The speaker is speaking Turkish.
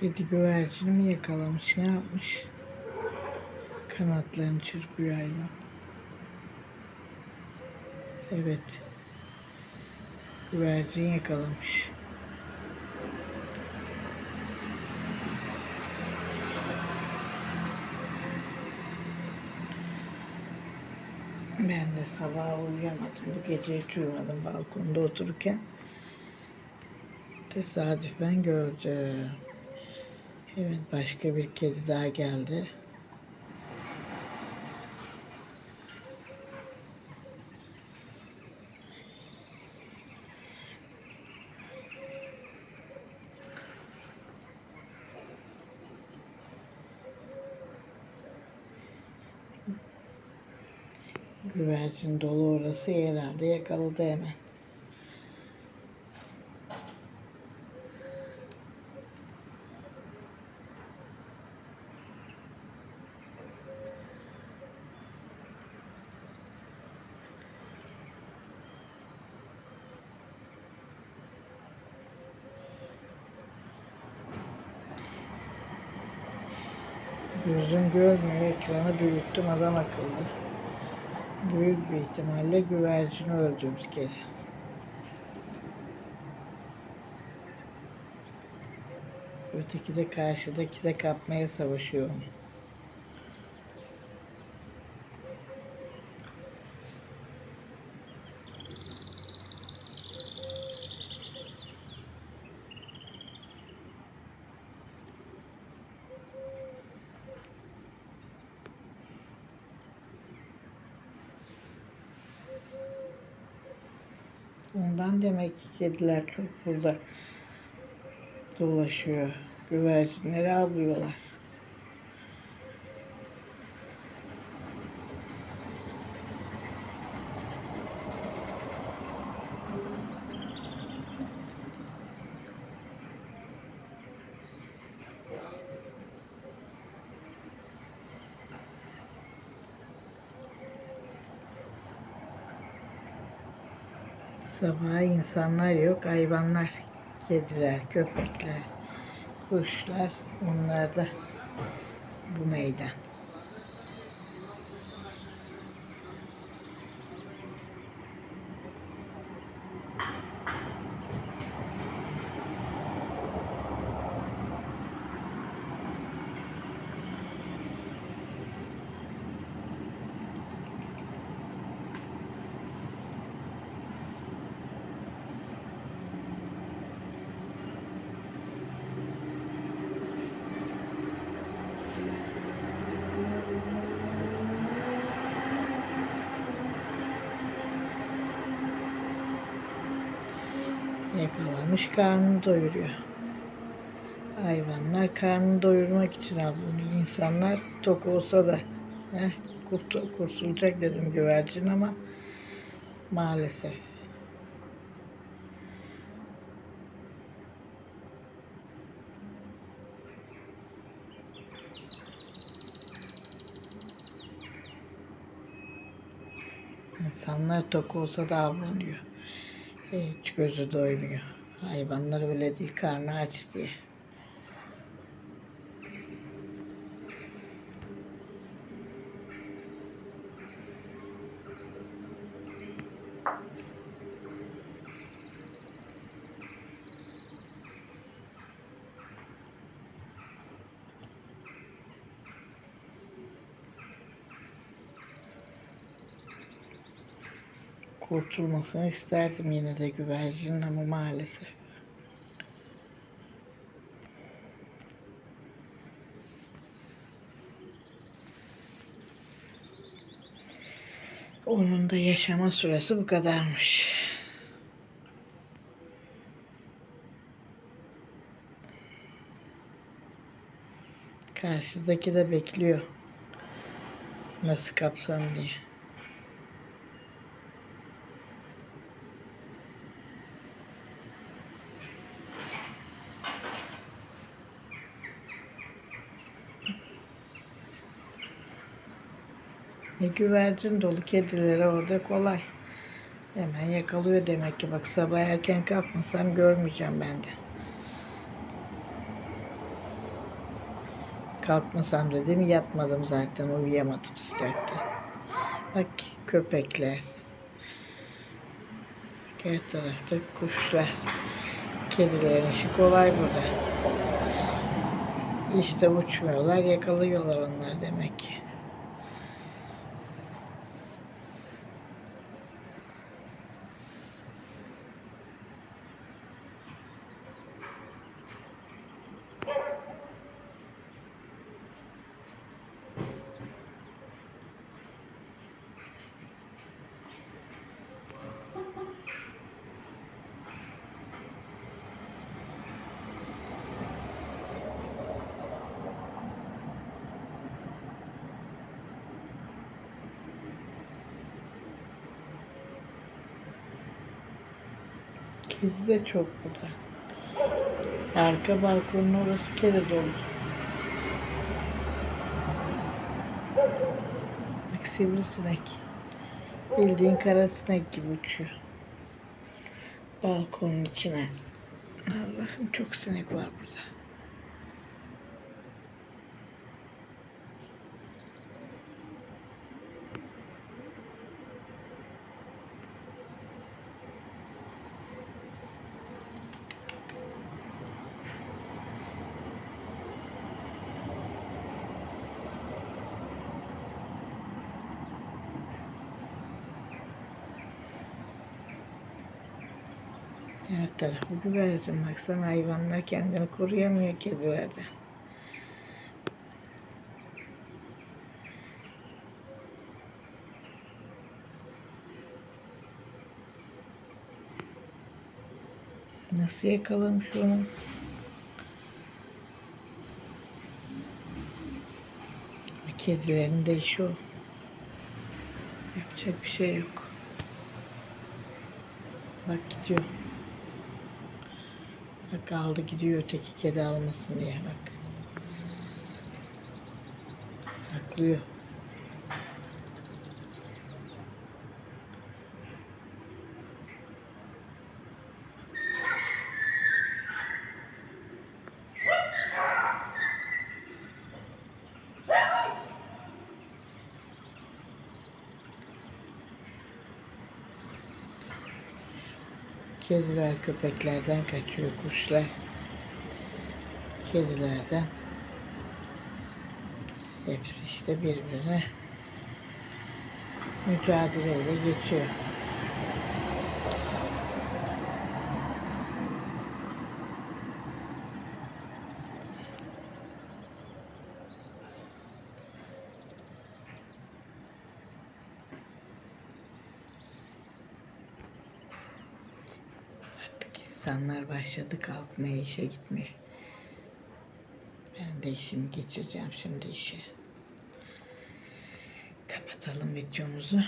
Kedi güvercini mi yakalamış ne yapmış? Kanatlarını çırpıyor hayvan. Evet. Güvercin yakalamış. Ben de sabah uyuyamadım. Bu gece hiç uyumadım balkonda otururken. Tesadüfen gördüm. Evet başka bir kedi daha geldi. Güvercin dolu orası herhalde yakaladı hemen. Gözüm görmüyor. Ekranı büyüttüm adam akıllı. Büyük bir ihtimalle güvercini öldürdü kedi. Öteki de karşıdaki de kapmaya savaşıyor onu. Ondan demek ki kediler çok burada dolaşıyor. Güvercinleri avlıyorlar. Sabaha insanlar yok, hayvanlar, kediler, köpekler, kuşlar, onlar da bu meydan. Yakalamış karnını doyuruyor. Hayvanlar karnını doyurmak için avlanıyor. İnsanlar tok olsa da heh, kurtul- kurtulacak dedim güvercin ama maalesef. İnsanlar tok olsa da avlanıyor. Hiç gözü doymuyor. Hayvanlar öyle değil, karnı aç diye. Kurtulmasını isterdim yine de güvercinin ama maalesef. Onun da yaşama süresi bu kadarmış. Karşıdaki de bekliyor. Nasıl kapsam diye. E, güvercin dolu kedileri orada kolay. Hemen yakalıyor demek ki. Bak sabah erken kalkmasam görmeyeceğim ben de. Kalkmasam dedim yatmadım zaten uyuyamadım sıcakta. Bak köpekler. Her tarafta kuşlar. Kedilerin işi kolay burada. İşte uçmuyorlar yakalıyorlar onlar demek ki. Kedi de çok burada. Arka balkonun orası kedi dolu. Bak sivrisinek. Bildiğin kara sinek gibi uçuyor. Balkonun içine. Allah'ım çok sinek var burada. Her tarafı güvercin. Baksana hayvanlar kendini koruyamıyor kedilerden. Nasıl yakalamış onu? Kedilerin de işi o. Yapacak bir şey yok. Bak gidiyor. Bak aldı gidiyor öteki kedi almasın diye bak. Saklıyor. Kediler köpeklerden kaçıyor, kuşlar kedilerden. Hepsi işte birbirine mücadeleyle geçiyor. İnsanlar başladı kalkmaya, işe gitmeye. Ben de işimi geçireceğim şimdi işe. Kapatalım videomuzu.